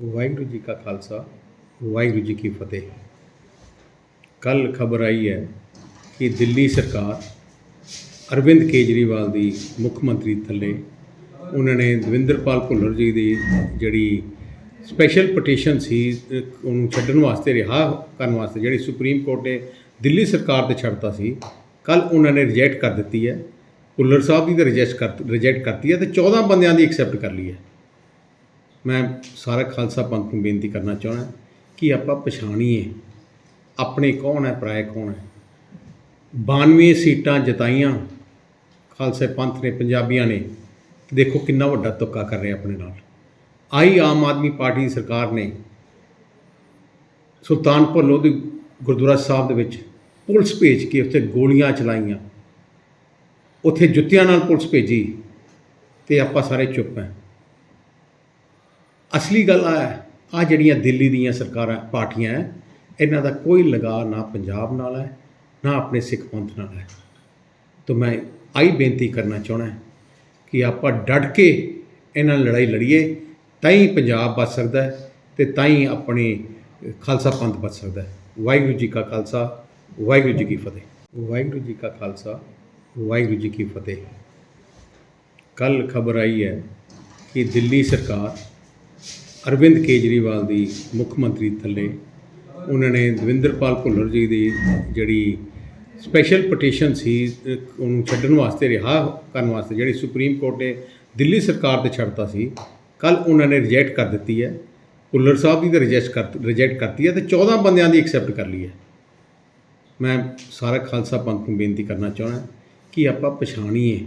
ਵਾਹਿਗੁਰੂ ਜੀ ਕਾ ਖਾਲਸਾ, ਵਾਹਿਗੁਰੂ ਜੀ ਕੀ ਫਤਿਹ। ਕੱਲ ਖਬਰ ਆਈ ਹੈ ਕਿ ਦਿੱਲੀ ਸਰਕਾਰ ਅਰਵਿੰਦ ਕੇਜਰੀਵਾਲ ਦੀ ਮੁੱਖ ਮੰਤਰੀ ਥੱਲੇ ਉਹਨਾਂ ਨੇ ਦਵਿੰਦਰਪਾਲ ਭੁੱਲਰ ਜੀ ਦੀ ਜਿਹੜੀ ਸਪੈਸ਼ਲ ਪਟੀਸ਼ਨ ਸੀ, ਉਹਨੂੰ ਛੱਡਣ ਵਾਸਤੇ, ਰਿਹਾ ਕਰਨ ਵਾਸਤੇ, ਜਿਹੜੀ ਸੁਪਰੀਮ ਕੋਰਟ ਨੇ ਦਿੱਲੀ ਸਰਕਾਰ ਤੇ ਛੱਡਤਾ ਸੀ ਕੱਲ ਉਹਨਾਂ ਨੇ ਰਿਜੈਕਟ ਕਰ ਦਿੱਤੀ ਹੈ। ਭੁੱਲਰ ਸਾਹਿਬ ਦੀ ਤਾਂ ਰਿਜੈਕਟ ਕਰ ਰਿਜੈਕਟ ਕਰਤੀ ਹੈ ਤੇ 14 ਬੰਦਿਆਂ ਦੀ ਐਕਸੈਪਟ ਕਰ ਲਈ ਹੈ। ਮੈਂ ਸਾਰਾ ਖਾਲਸਾ ਪੰਥ ਨੂੰ ਬੇਨਤੀ ਕਰਨਾ ਚਾਹੁੰਦਾ ਕਿ ਆਪਾਂ ਪਛਾਣੀਏ ਆਪਣੇ ਕੌਣ ਹੈ, ਪਰਾਏ ਕੌਣ ਹੈ। 92 ਸੀਟਾਂ ਜਿਤਾਈਆਂ ਖਾਲਸੇ ਪੰਥ ਨੇ, ਪੰਜਾਬੀਆਂ ਨੇ। ਦੇਖੋ ਕਿੰਨਾ ਵੱਡਾ ਤੁੱਕਾ ਕਰ ਰਿਹਾ ਆਪਣੇ ਨਾਲ। ਆਈ ਆਮ ਆਦਮੀ ਪਾਰਟੀ ਦੀ ਸਰਕਾਰ ਨੇ ਸੁਲਤਾਨਪੁਰ ਲੋਧੀ ਗੁਰਦੁਆਰਾ ਸਾਹਿਬ ਦੇ ਵਿੱਚ ਪੁਲਿਸ ਭੇਜ ਕੇ ਉੱਥੇ ਗੋਲੀਆਂ ਚਲਾਈਆਂ। ਉੱਥੇ ਜੁੱਤੀਆਂ ਨਾਲ ਪੁਲਿਸ ਭੇਜੀ ਤੇ ਆਪਾਂ ਸਾਰੇ ਚੁੱਪ ਹਾਂ। ਅਸਲੀ ਗੱਲ ਆ ਆ ਜਿਹੜੀਆਂ ਦਿੱਲੀ ਦੀਆਂ ਸਰਕਾਰਾਂ, ਪਾਰਟੀਆਂ ਹੈ ਇਹਨਾਂ ਦਾ ਕੋਈ ਲਗਾ ਨਾ ਪੰਜਾਬ ਨਾਲ ਹੈ ਨਾ ਆਪਣੇ ਸਿੱਖ ਪੰਥ ਨਾਲ ਹੈ ਤਾਂ ਮੈਂ ਆਈ ਬੇਨਤੀ ਕਰਨਾ ਚਾਹਣਾ ਕਿ ਆਪਾਂ ਡਟ ਕੇ ਇਹਨਾਂ ਨਾਲ ਲੜਾਈ ਲੜੀਏ, ਤਾਂ ਹੀ ਪੰਜਾਬ ਬਚ ਸਕਦਾ ਹੈ ਤੇ ਤਾਂ ਹੀ ਆਪਣੇ ਖਾਲਸਾ ਪੰਥ ਬਚ ਸਕਦਾ ਹੈ ਵਾਹਿਗੁਰੂ ਜੀ ਕਾ ਖਾਲਸਾ, ਵਾਹਿਗੁਰੂ ਜੀ ਕੀ ਫਤਿਹ। ਵਾਹਿਗੁਰੂ ਜੀ ਕਾ ਖਾਲਸਾ, ਵਾਹਿਗੁਰੂ ਜੀ ਕੀ ਫਤਿਹ। ਕੱਲ ਖਬਰ ਆਈ ਹੈ ਕਿ ਦਿੱਲੀ ਸਰਕਾਰ ਅਰਵਿੰਦ ਕੇਜਰੀਵਾਲ ਦੀ ਮੁੱਖ ਮੰਤਰੀ ਥੱਲੇ ਉਹਨਾਂ ਨੇ ਦਵਿੰਦਰਪਾਲ ਭੁੱਲਰ ਜੀ ਦੀ ਜਿਹੜੀ ਸਪੈਸ਼ਲ ਪਟੀਸ਼ਨ ਸੀ ਉਹਨੂੰ ਛੱਡਣ ਵਾਸਤੇ, ਰਿਹਾ ਕਰਨ ਵਾਸਤੇ, ਜਿਹੜੀ ਸੁਪਰੀਮ ਕੋਰਟ ਨੇ ਦਿੱਲੀ ਸਰਕਾਰ ਤੇ ਛੱਡਤਾ ਸੀ ਕੱਲ ਉਹਨਾਂ ਨੇ ਰਿਜੈਕਟ ਕਰ ਦਿੱਤੀ ਹੈ। ਭੁੱਲਰ ਸਾਹਿਬ ਦੀ ਤਾਂ ਰਿਜੈਕਟ ਕਰ ਰਿਜੈਕਟ ਕਰਤੀ ਹੈ ਤੇ 14 ਬੰਦਿਆਂ ਦੀ ਐਕਸੈਪਟ ਕਰ ਲਈ ਹੈ। ਮੈਂ ਸਾਰਾ ਖਾਲਸਾ ਪੰਥ ਨੂੰ ਬੇਨਤੀ ਕਰਨਾ ਚਾਹੁੰਦਾ ਕਿ ਆਪਾਂ ਪਛਾਣੀਏ,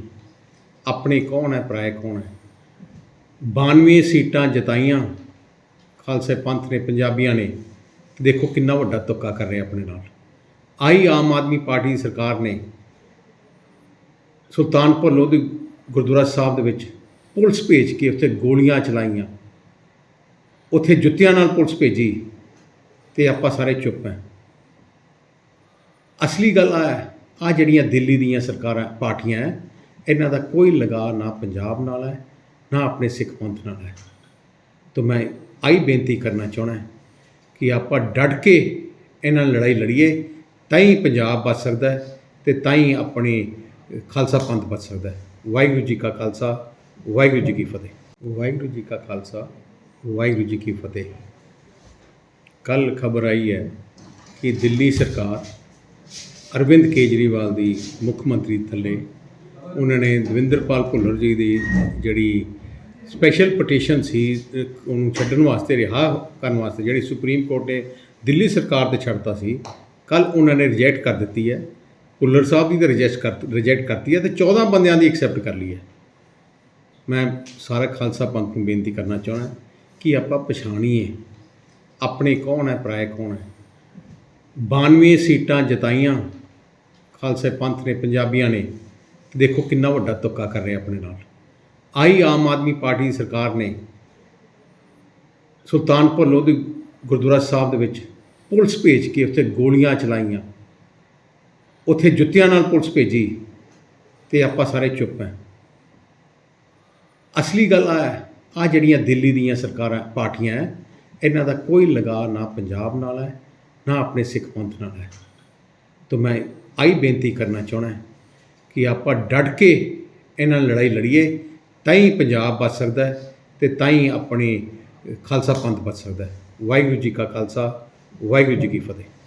ਆਪਣੇ ਕੌਣ ਹੈ, ਪਰਾਏ ਕੌਣ ਹੈ? 92 ਸੀਟਾਂ ਜਿਤਾਈਆਂ ਖਾਲਸੇ ਪੰਥ ਨੇ, ਪੰਜਾਬੀਆਂ ਨੇ, ਦੇਖੋ ਕਿੰਨਾ ਵੱਡਾ ਤੁੱਕਾ ਕਰ ਰਿਹਾ ਆਪਣੇ ਨਾਲ। ਆਈ ਆਮ ਆਦਮੀ ਪਾਰਟੀ ਦੀ ਸਰਕਾਰ ਨੇ ਸੁਲਤਾਨਪੁਰ ਲੋਧੀ ਗੁਰਦੁਆਰਾ ਸਾਹਿਬ ਦੇ ਵਿੱਚ ਪੁਲਿਸ ਭੇਜ ਕੇ ਉੱਥੇ ਗੋਲੀਆਂ ਚਲਾਈਆਂ। ਉੱਥੇ ਜੁੱਤੀਆਂ ਨਾਲ ਪੁਲਿਸ ਭੇਜੀ ਤੇ ਆਪਾਂ ਸਾਰੇ ਚੁੱਪ ਹਾਂ ਅਸਲੀ ਗੱਲ ਆ ਆ ਜਿਹੜੀਆਂ ਦਿੱਲੀ ਦੀਆਂ ਸਰਕਾਰਾਂ, ਪਾਰਟੀਆਂ ਹੈ ਇਹਨਾਂ ਦਾ ਕੋਈ ਲਗਾ ਨਾ ਪੰਜਾਬ ਨਾਲ ਹੈ ਨਾ ਆਪਣੇ ਸਿੱਖ ਪੰਥ ਨਾਲ ਹੈ ਤਾਂ ਮੈਂ ਆਈ ਬੇਨਤੀ ਕਰਨਾ ਚਾਹਣਾ ਕਿ ਆਪਾਂ ਡਟ ਕੇ ਇਹਨਾਂ ਨਾਲ ਲੜਾਈ ਲੜੀਏ, ਤਾਂ ਹੀ ਪੰਜਾਬ ਬਚ ਸਕਦਾ ਹੈ ਤੇ ਤਾਂ ਹੀ ਆਪਣੀ ਖਾਲਸਾ ਪੰਥ ਬਚ ਸਕਦਾ ਹੈ। ਵਾਹਿਗੁਰੂ ਜੀ ਕਾ ਖਾਲਸਾ, ਵਾਹਿਗੁਰੂ ਜੀ ਕੀ ਫਤਿਹ। ਵਾਹਿਗੁਰੂ ਜੀ ਕਾ ਖਾਲਸਾ, ਵਾਹਿਗੁਰੂ ਜੀ ਕੀ ਫਤਿਹ। ਕੱਲ ਖਬਰ ਆਈ ਹੈ ਕਿ ਦਿੱਲੀ ਸਰਕਾਰ ਅਰਵਿੰਦ ਕੇਜਰੀਵਾਲ ਦੀ ਮੁੱਖ ਮੰਤਰੀ ਥੱਲੇ ਉਹਨਾਂ ਨੇ ਦਵਿੰਦਰਪਾਲ ਭੁੱਲਰ ਜੀ ਦੀ ਜਿਹੜੀ ਸਪੈਸ਼ਲ ਪਟੀਸ਼ਨ ਸੀ ਉਹਨੂੰ ਛੱਡਣ ਵਾਸਤੇ, ਰਿਹਾ ਕਰਨ ਵਾਸਤੇ, ਜਿਹੜੀ ਸੁਪਰੀਮ ਕੋਰਟ ਨੇ ਦਿੱਲੀ ਸਰਕਾਰ ਤੇ ਛੱਡਤਾ ਸੀ ਕੱਲ ਉਹਨਾਂ ਨੇ ਰਿਜੈਕਟ ਕਰ ਦਿੱਤੀ ਹੈ। ਭੁੱਲਰ ਸਾਹਿਬ ਦੀ ਤਾਂ ਰਿਜੈਕਟ ਕਰ ਰਿਜੈਕਟ ਕਰਤੀ ਹੈ ਤੇ 14 ਬੰਦਿਆਂ ਦੀ ਐਕਸੈਪਟ ਕਰ ਲਈ ਹੈ। ਮੈਂ ਸਾਰਾ ਖਾਲਸਾ ਪੰਥ ਨੂੰ ਬੇਨਤੀ ਕਰਨਾ ਚਾਹੁੰਦਾ ਕਿ ਆਪਾਂ ਪਛਾਣੀਏ, ਆਪਣੇ ਕੌਣ ਹੈ, ਪਰਾਏ ਕੌਣ ਹੈ। 92 ਸੀਟਾਂ ਜਿਤਾਈਆਂ, ਖਾਲਸੇ ਪੰਥ ਨੇ, ਪੰਜਾਬੀਆਂ ਨੇ, ਦੇਖੋ ਕਿੰਨਾ ਵੱਡਾ ਤੁੱਕਾ ਕਰ ਰਿਹਾ ਆਪਣੇ ਨਾਲ। ਆਈ ਆਮ ਆਦਮੀ ਪਾਰਟੀ ਦੀ ਸਰਕਾਰ ਨੇ ਸੁਲਤਾਨਪੁਰ ਲੋਧੀ ਗੁਰਦੁਆਰਾ ਸਾਹਿਬ ਦੇ ਵਿੱਚ ਪੁਲਿਸ ਭੇਜ ਕੇ ਉੱਥੇ ਗੋਲੀਆਂ ਚਲਾਈਆਂ। ਉੱਥੇ ਜੁੱਤੀਆਂ ਨਾਲ ਪੁਲਿਸ ਭੇਜੀ ਤੇ ਆਪਾਂ ਸਾਰੇ ਚੁੱਪ ਹਾਂ। ਅਸਲੀ ਗੱਲ ਆ ਆ ਜਿਹੜੀਆਂ ਦਿੱਲੀ ਦੀਆਂ ਸਰਕਾਰਾਂ, ਪਾਰਟੀਆਂ ਹੈ, ਇਹਨਾਂ ਦਾ ਕੋਈ ਲਗਾ ਨਾ ਪੰਜਾਬ ਨਾਲ ਹੈ, ਨਾ ਆਪਣੇ ਸਿੱਖ ਪੰਥ ਨਾਲ ਹੈ। ਤਾਂ ਮੈਂ ਆਈ ਬੇਨਤੀ ਕਰਨਾ ਚਾਹਣਾ ਕਿ ਆਪਾਂ ਡਟ ਕੇ ਇਹਨਾਂ ਲੜਾਈ ਲੜੀਏ। ਤਾਂ ਹੀ ਪੰਜਾਬ ਬਚ ਸਕਦਾ ਹੈ ਤੇ ਤਾਂ ਹੀ ਆਪਣੀ ਖਾਲਸਾ ਪੰਥ ਬਚ ਸਕਦਾ ਹੈ। ਵਾਹਿਗੁਰੂ ਜੀ ਕਾ ਖਾਲਸਾ, ਵਾਹਿਗੁਰੂ ਜੀ ਕੀ ਫਤਿਹ।